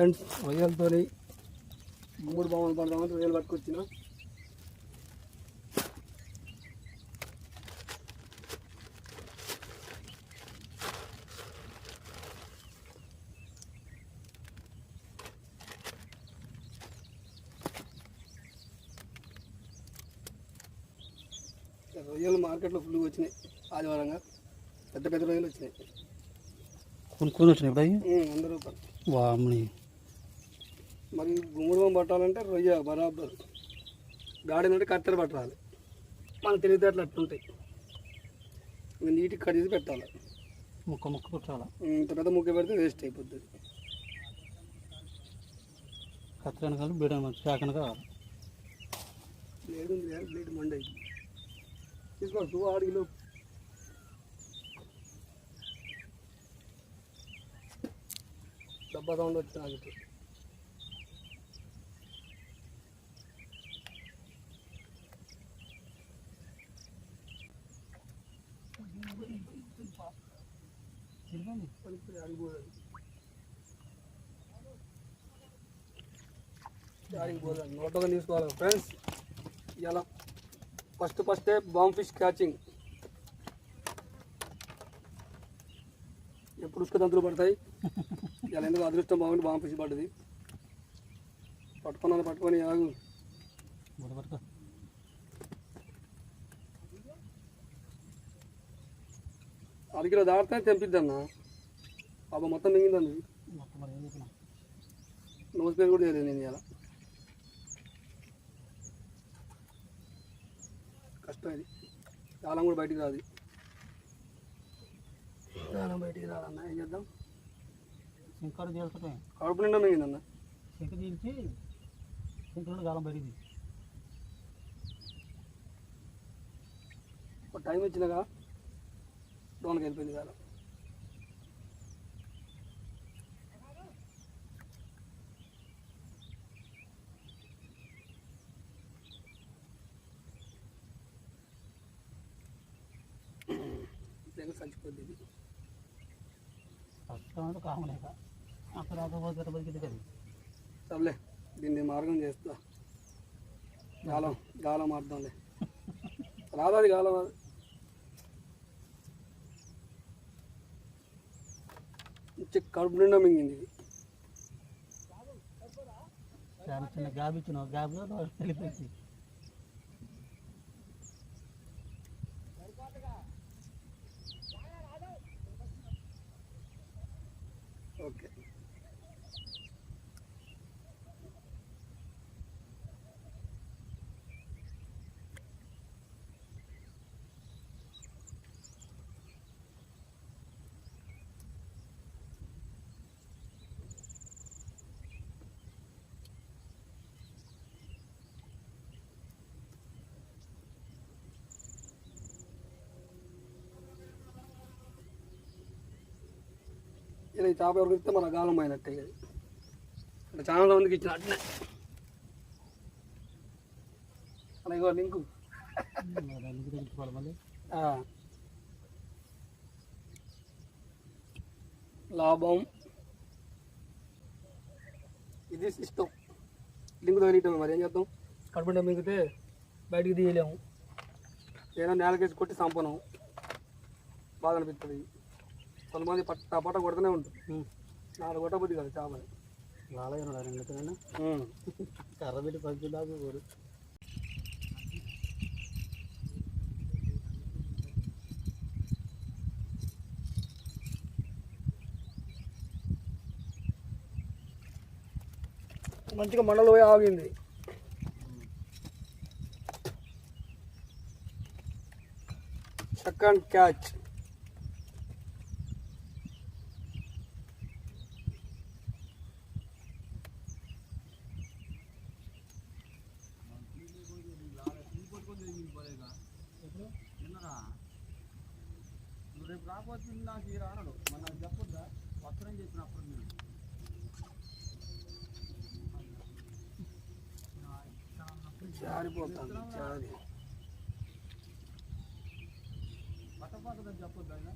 Friends. రొయ్యలతో గుమ్మడి బాగుంది పడదామని రొయ్యలు పట్టుకొచ్చిన. రొయ్యలు మార్కెట్లో ఫుల్గా వచ్చినాయి ఆదివారంగా. పెద్ద పెద్ద రొయ్యలు వచ్చినాయి. కొనుక్కొని వచ్చినాయి ఇప్పుడు వంద రూపాయలు. వామ్ని మరి గుమ్మడి పట్టాలంటే రొయ్య బరాబర్. గాడినంటే కత్తెర పట్టాలి. మన తెలివితేటలు అట్లుంటాయి. నీట్గా కట్ చేసి పెట్టాలి. ముక్క ముక్క కుట్టాల ఇంత పెద్ద ముక్క పెడితే వేస్ట్ అయిపోతుంది కత్తిరని కలిపి బీడ చాకన కావాలి కదా, బ్లేడ్ మండ తీసుకో టూ ఆరు కిలో. డబ్బా సౌండ్ వచ్చిన ఆగితే నోటగా తీసుకోవాలి ఫ్రెండ్స్. ఇలా ఫస్ట్ ఫస్టే బాంబ్ ఫిష్ క్యాచింగ్. ఎప్పుడు ఉసుక తంతులు పడతాయి? ఇలా ఎందుకు అదృష్టం బాగుండి బాంబ్ ఫిష్ పడ్డది. పట్టుకున్నాను పట్టుకొని ఆగు. అరకిలో దాటితే తెంపిద్దన్న. పాప మొత్తం మింగిందండి. పేరు కూడా తెలియదు నేను ఇలా కష్టం ఇది కాలం కూడా బయటికి రాదు. కాలం బయటికి రాదన్న ఏం చేద్దాం? సింకాడు చేస్తుంటే కడుపు నిండా మింగిందన్న. సింక తీల్చి సింక నుండి బయటికి తీసి ఒక టైం ఇచ్చినాగా డోన్కి వెళ్ళిపోయింది కాలం కష్టం అంటే కామలేక అక్కడ రాకపోతే ఎట్ట బతికింది కదా సర్లే దీన్ని మార్గం చేస్తా. గాలం గాలం మారుతాంలే రాదాది గాలం అది. కడుపు నిండా మింగింది ఇది. చాలా చిన్న ఇచ్చిన గ్యాప్లో వెళ్ళిపోయింది. ఇలా ఈ చేప ఎవరికి ఇస్తే మన గాలం అయినట్టే. ఇది అంటే చాలా మందికి ఇచ్చిన అట్నే. అలా ఇగో లింకు లాభం. ఇది సిస్టమ్ లింకు తగిలిటం మరి ఏం చేద్దాం? కడుపుంటే మిగితే బయటికి తీయలేము. ఏదైనా నేలకేసి కొట్టి సంపనం. బాధ అనిపిస్తుంది. కొంతమంది పట్ట పట్ట కొడుతూనే ఉంటుంది నాలుగు కొట్ట బుద్ధి కదా చేపని లాలయ్య రెండుతోనైనా కర్ర పెట్టి పంచి దాకా పోరు. మంచిగా మండలు పోయి ఆగింది. సెకండ్ క్యాచ్ రేపు రాకపోతే నాకు రానడు మన చెప్పొద్దా వస్తానని చెప్పినప్పుడు నేను జారిపోతుంది జారి. చెప్పొద్దా ఆయన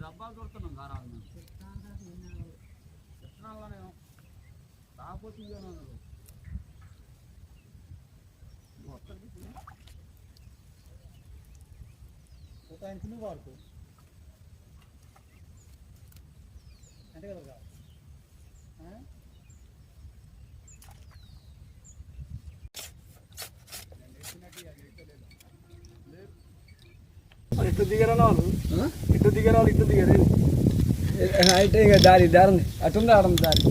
డబ్బాలు దొరుకుతున్నాం గారాలు మేము రాకపోతే ఒక ఆయన నువ్వు వాడుకో అంటే కదా రా? ఆ? మరి ఇటు దిగరా వాళ్ళు ఇటు దిగరా వాళ్ళు ఇటు దిగరే అయితే ఇక దారి దారి అటుంది ఆడుంది దారి.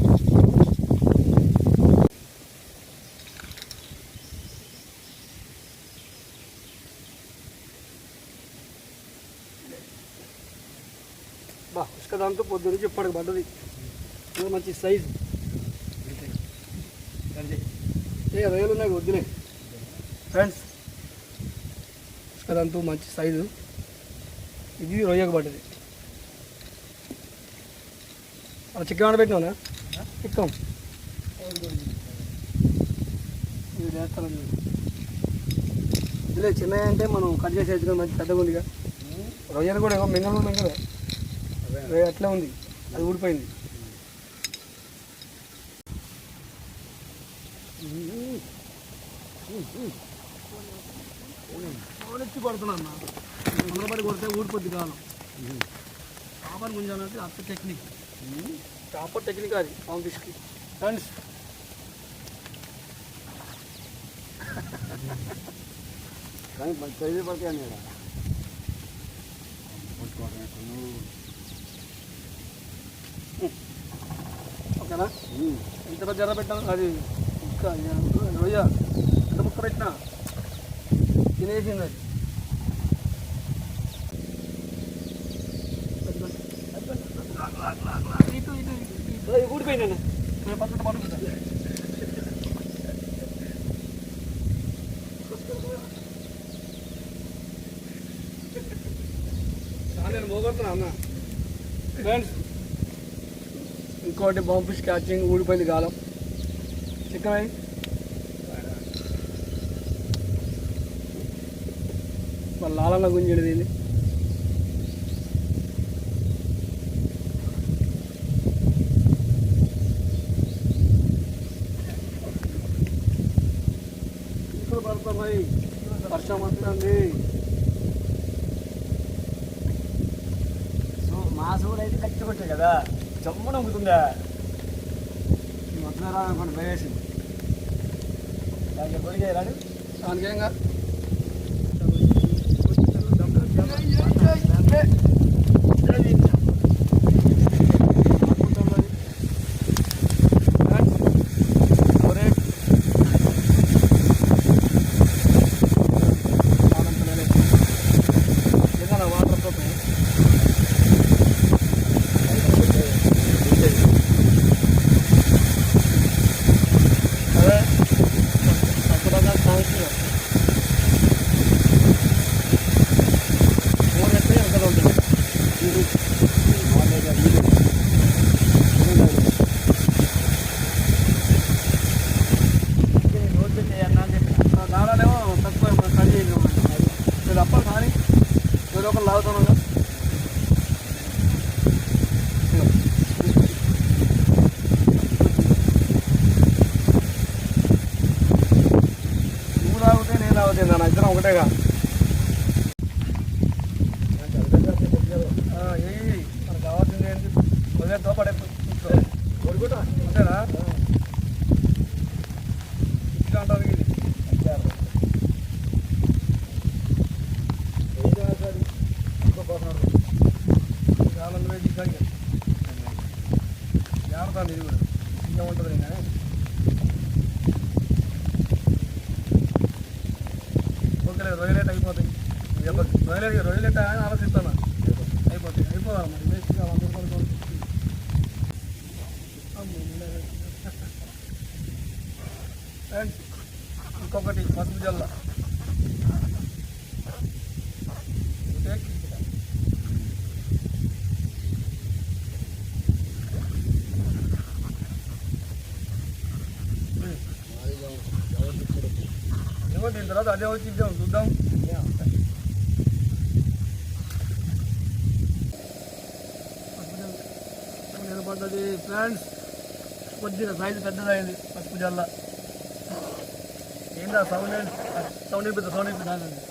బా ఇసుక దాంతో పొద్దు నుంచి ఇప్పటికి పడ్డది. మంచి సైజు. ఏ రొయ్యలు ఉన్నాయి వద్దులే. ఫ్రెండ్స్ ఇసుక దాంతో మంచి సైజు. ఇది రొయ్యకు పడ్డది అలా చికెన్ ఆడ పెట్టినా చిక్కం. ఇది వేస్తాను ఇదిలే చిన్న అంటే మనం కట్ చేసి మంచి పెద్దగా ఉందిగా. రొయ్యలు కూడా ఏమో మింగలు మింగలు. రొయ్య అట్లా ఉంది. అది ఊడిపోయింది. పడుతున్నా తొందరపడి కొడితే ఊడిపోద్ది కాలం చేపని గుంజాలంటే అత్త టెక్నిక్ చేప టెక్నిక్ అది పాము ఫిష్కి ఫ్రెండ్స్ కానీ చదివి పడతాయి ఇక్కడ నువ్వు ఓకేనా ఎంత పెద్ద జర పెట్టాను. అది ఇంకా రొయ్య. ఎంత ముక్క పెట్టినా? తినేసింది అది ఇటు ఇటు ఇటు ఊడిపోయిందండి నేను పక్కన అన్న ఫ్రెండ్స్ ఇంకోటి బాంబు ఫిష్ క్యాచింగ్ ఊడిపోయింది కాలం చికెన్ వాళ్ళ లాలన గుంజడి దీన్ని ఇప్పుడు పడుతున్నాయి వర్షం వస్తుంది సో మా సూడు అయితే కట్టి కొట్టాయి కదా జమ్మున అమ్ముతుందా మొత్తం రానుకోండి భయవేసి దానికి పొడి చేయరాడు దానికేంగా వాటర్ అదే తప్పకుండా కావాల్సిన ఫోన్ అయితే ఎంత ఉంటుంది రోడ్డు చేయన్నా అని చెప్పి దానాలేమో తక్కువ మనం కట్ చేయలేము ఇది అప్పలు కానీ ఏదో ఒకరు లాగుతున్నాగా నువ్వు తాగితే నేను తాగుతాను నా ఇద్దరం ఒకటేగా ఆ, ఏయ్, మనకు కావాల్సింది ఏంటి వదిలేతో పడే కొడుకుంటా అంతేనా ఇట్లా అంటారు ఇది చాలా వేసి ఇచ్చాను జాగ్రత్త ఇది కూడా ఇంకా ఉంటుంది ఓకే రొయ్యలేట్ అయిపోతాయి. రొయ్యలేట్ రొయ్యలేట అని ఆలోచిస్తాను? అయిపోతాయి అయిపోవాలి మరి వేస్ట్ వంద రూపాయలు కొనుక్కు. అమ్మో, నిన్న- ఫ్రెండ్స్ ఇంకొకటి పసుపు జల్ల టేక్. ఏమో దీని తర్వాత అదే వచ్చి ఇద్దాం చూద్దాం బాగుంటుంది ఫ్రెండ్స్ కొద్దిగా సైజు పెద్దదైంది పసుపు జల్ల ఏందా సౌండ్ ఏంటి సౌండ్ అయిపోతుంది సౌండ్ అయిపోతుంది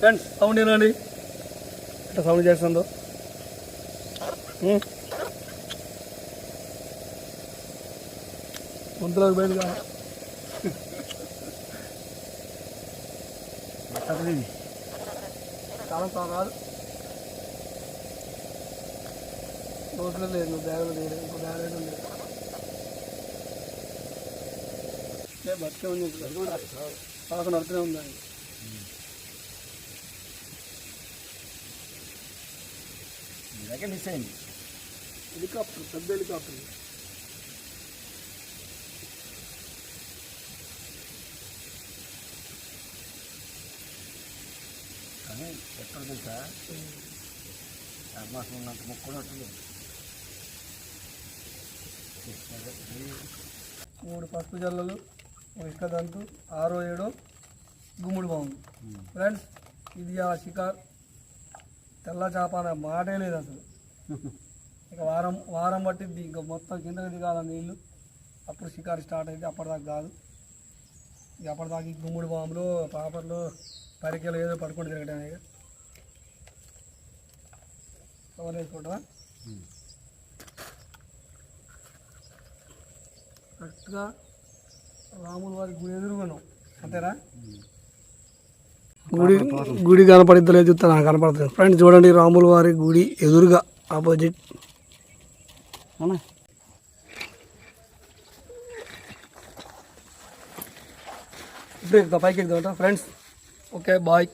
ఫ్రెండ్స్ సౌండ్ ఏనండి ఇట్లా సౌండ్ చేస్తుందో? ముందులోకి బయలుగా చాలా కాదు నోట్లో లేదు నువ్వు బ్యాగ్లో లేదు ఇంకో బ్యాగ్ ఏ బతికే ఉంది పదకొండు అర్థమే ఉందండి మిస్ అయింది. హెలికాప్టర్ పెద్ద హెలికాప్టర్. కానీ ఎక్కడ తెలుసా? అమ్మాసం ఉన్నంత ముక్కున్నట్టుంది మూడు పసుపు జల్లలు ఇసుక దంతు ఆరో ఏడో గుమ్ముడు బాగుంది ఫ్రెండ్స్ ఇది ఆ షికార్. తెల్ల చేప అనే మాటే లేదు అసలు. ఇక వారం వారం పట్టిద్ది ఇంకా మొత్తం కిందకి దిగాల నీళ్ళు అప్పుడు షికారు స్టార్ట్ అయింది అప్పటిదాకా కాదు. ఇక అప్పటిదాకా ఈ గుమ్ముడు బాంబులు పాపర్లు పరికెలు ఏదో పడుకుంటూ తిరగటమే ఇక కవర్ వేసుకుంటావా? కరెక్ట్గా రాముల వారి గుడి ఎదురుగున్నాం అంతేనా? గుడి గుడి కనపడిద్దలేదు చూస్తా నాకు కనపడుతుంది ఫ్రెండ్స్ చూడండి రాముల వారి గుడి ఎదురుగా ఆపోజిట్. ఇప్పుడు పైకి ఎక్కుతా ఫ్రెండ్స్ ఓకే బాయ్